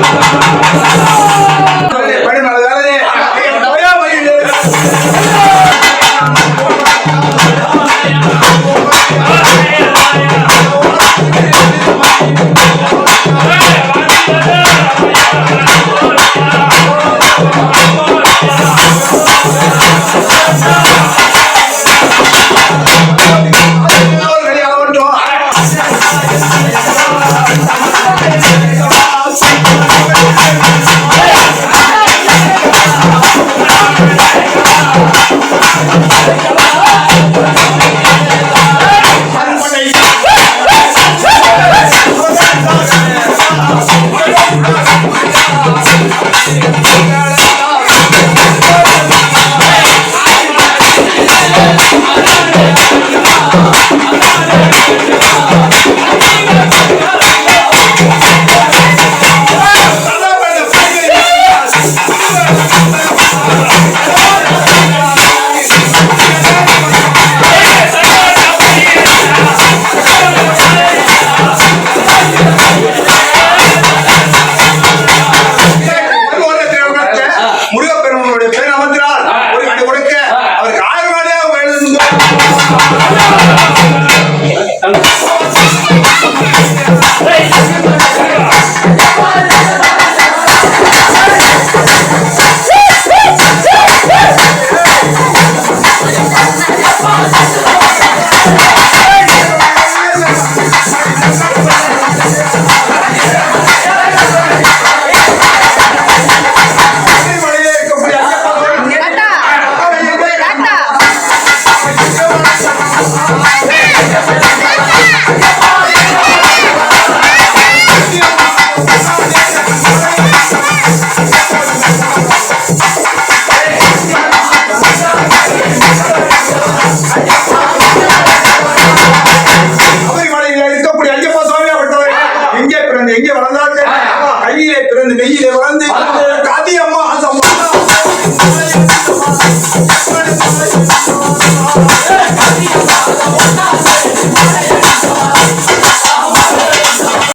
Brasil! Come on. பிறந்து வெயிலே வளர்ந்து காதி அம்மா சம்மா காதி